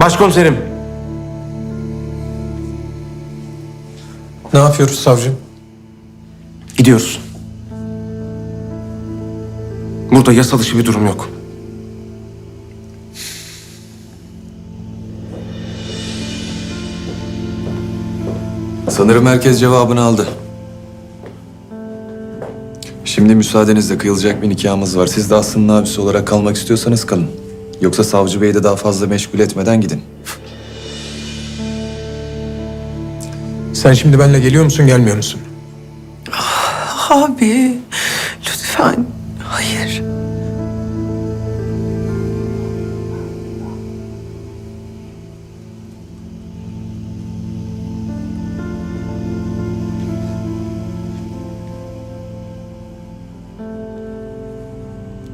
Başkomiserim. Ne yapıyoruz savcı? Gidiyoruz. Burada yasa dışı bir durum yok. Sanırım herkes cevabını aldı. Şimdi müsaadenizle kıyılacak bir nikahımız var. Siz de Aslı'nın abisi olarak kalmak istiyorsanız kalın. Yoksa savcı beyi de daha fazla meşgul etmeden gidin. Sen şimdi benimle geliyor musun gelmiyor musun? Abi lütfen. Hayır.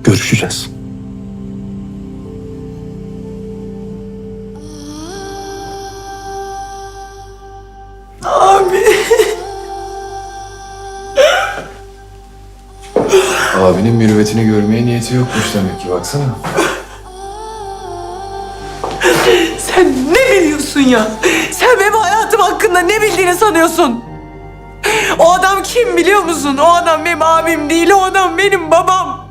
Görüşeceğiz. Abinin mürüvvetini görmeye niyeti yokmuş demek ki baksana. Sen ne biliyorsun ya? Sen benim hayatım hakkında ne bildiğini sanıyorsun? O adam kim biliyor musun? O adam benim abim değil, o adam benim babam.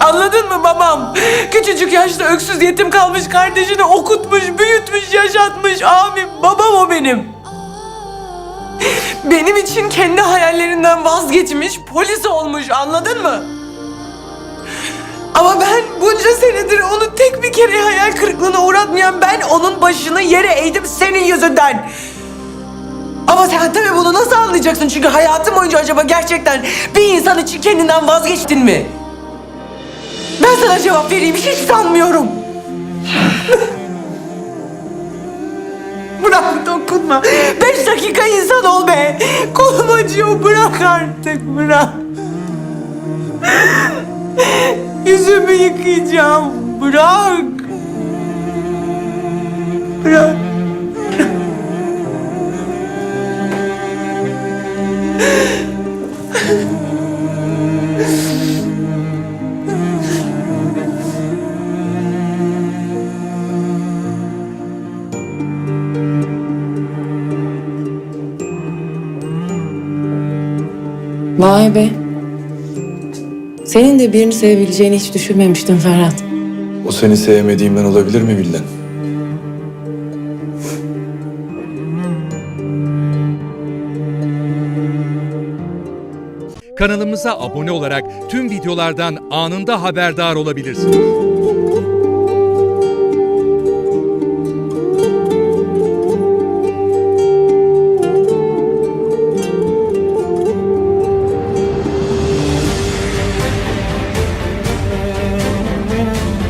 Anladın mı babam? Küçücük yaşta öksüz yetim kalmış kardeşini okutmuş, büyütmüş, yaşatmış abim. Babam o benim. Benim için kendi hayallerinden vazgeçmiş, polis olmuş anladın mı? Ama ben bunca senedir onu tek bir kere hayal kırıklığına uğratmayan ben onun başını yere eğdim senin yüzünden. Ama sen tabii bunu nasıl anlayacaksın? Çünkü hayatım boyunca acaba gerçekten bir insan için kendinden vazgeçtin mi? Ben sana cevap vereyim. Hiç sanmıyorum. Dokunma. Beş dakika insan ol be. Kolum acıyor. Bırak artık bırak. Yüzümü yıkayacağım. Bırak. Bırak. Vay be. Senin de birini sevebileceğini hiç düşünmemiştim Ferhat. O seni sevmediğimden olabilir mi Bilden? Kanalımıza abone olarak tüm videolardan anında haberdar olabilirsiniz.